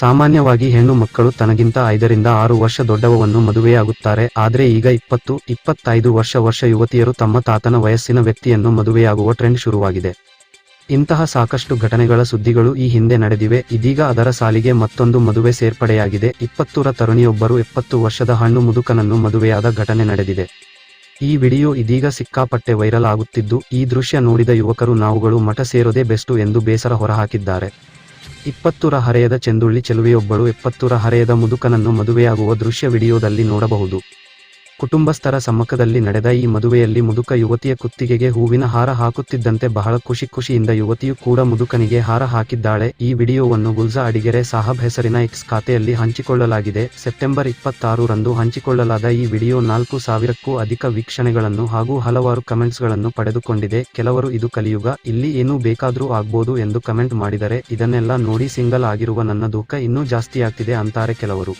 ಸಾಮಾನ್ಯವಾಗಿ ಹೆಣ್ಣು ಮಕ್ಕಳು ತನಗಿಂತ ಐದರಿಂದ ಆರು ವರ್ಷ ದೊಡ್ಡವವನ್ನು ಮದುವೆಯಾಗುತ್ತಾರೆ. ಆದರೆ ಈಗ ಇಪ್ಪತ್ತು, ಇಪ್ಪತ್ತೈದು ವರ್ಷ ವರ್ಷ ಯುವತಿಯರು ತಮ್ಮ ತಾತನ ವಯಸ್ಸಿನ ವ್ಯಕ್ತಿಯನ್ನು ಮದುವೆಯಾಗುವ ಟ್ರೆಂಡ್ ಶುರುವಾಗಿದೆ. ಇಂತಹ ಸಾಕಷ್ಟು ಘಟನೆಗಳ ಸುದ್ದಿಗಳು ಈ ಹಿಂದೆ ನಡೆದಿವೆ. ಇದೀಗ ಅದರ ಸಾಲಿಗೆ ಮತ್ತೊಂದು ಮದುವೆ ಸೇರ್ಪಡೆಯಾಗಿದೆ. ಇಪ್ಪತ್ತೂರ ತರುಣಿಯೊಬ್ಬರು ಎಪ್ಪತ್ತು ವರ್ಷದ ಹಣ್ಣು ಮುದುಕನನ್ನು ಮದುವೆಯಾದ ಘಟನೆ ನಡೆದಿದೆ. ಈ ವಿಡಿಯೋ ಇದೀಗ ಸಿಕ್ಕಾಪಟ್ಟೆ ವೈರಲ್ ಆಗುತ್ತಿದ್ದು, ಈ ದೃಶ್ಯ ನೋಡಿದ ಯುವಕರು, ನಾವುಗಳು ಮಠ ಸೇರೋದೇ ಬೆಸ್ಟು ಎಂದು ಬೇಸರ ಹೊರಹಾಕಿದ್ದಾರೆ. ಇಪ್ಪತ್ತೂರ ಹರೆಯದ ಚೆಂದುಳ್ಳಿ ಚೆಲುವೆಯೊಬ್ಬಳು ಎಪ್ಪತ್ತೂರ ಹರೆಯದ ಮುದುಕನನ್ನು ಮದುವೆಯಾಗುವ ದೃಶ್ಯ ವಿಡಿಯೋದಲ್ಲಿ ನೋಡಬಹುದು. ಕುಟುಂಬಸ್ಥರ ಸಮ್ಮುಖದಲ್ಲಿ ನಡೆದ ಈ ಮದುವೆಯಲ್ಲಿ ಮುದುಕ ಯುವತಿಯ ಕುತ್ತಿಗೆಗೆ ಹೂವಿನ ಹಾರ ಹಾಕುತ್ತಿದ್ದಂತೆ ಬಹಳ ಖುಷಿ ಖುಷಿಯಿಂದ ಯುವತಿಯು ಕೂಡ ಮುದುಕನಿಗೆ ಹಾರ ಹಾಕಿದ್ದಾಳೆ. ಈ ವಿಡಿಯೋವನ್ನು ಗುಲ್ಜಾ ಅಡಿಗೆರೆ ಸಾಹಬ್ ಹೆಸರಿನ ಎಕ್ಸ್ ಖಾತೆಯಲ್ಲಿ ಹಂಚಿಕೊಳ್ಳಲಾಗಿದೆ. ಸೆಪ್ಟೆಂಬರ್ ಇಪ್ಪತ್ತಾರು ರಂದು ಹಂಚಿಕೊಳ್ಳಲಾದ ಈ ವಿಡಿಯೋ ನಾಲ್ಕು ಸಾವಿರಕ್ಕೂ ಅಧಿಕ ವೀಕ್ಷಣೆಗಳನ್ನು ಹಾಗೂ ಹಲವಾರು ಕಮೆಂಟ್ಸ್ಗಳನ್ನು ಪಡೆದುಕೊಂಡಿದೆ. ಕೆಲವರು, ಇದು ಕಲಿಯುಗ, ಇಲ್ಲಿ ಏನೂ ಬೇಕಾದರೂ ಆಗ್ಬೋದು ಎಂದು ಕಮೆಂಟ್ ಮಾಡಿದರೆ, ಇದನ್ನೆಲ್ಲ ನೋಡಿ ಸಿಂಗಲ್ ಆಗಿರುವ ನನ್ನ ದುಃಖ ಇನ್ನೂ ಜಾಸ್ತಿಯಾಗ್ತಿದೆ ಅಂತಾರೆ ಕೆಲವರು.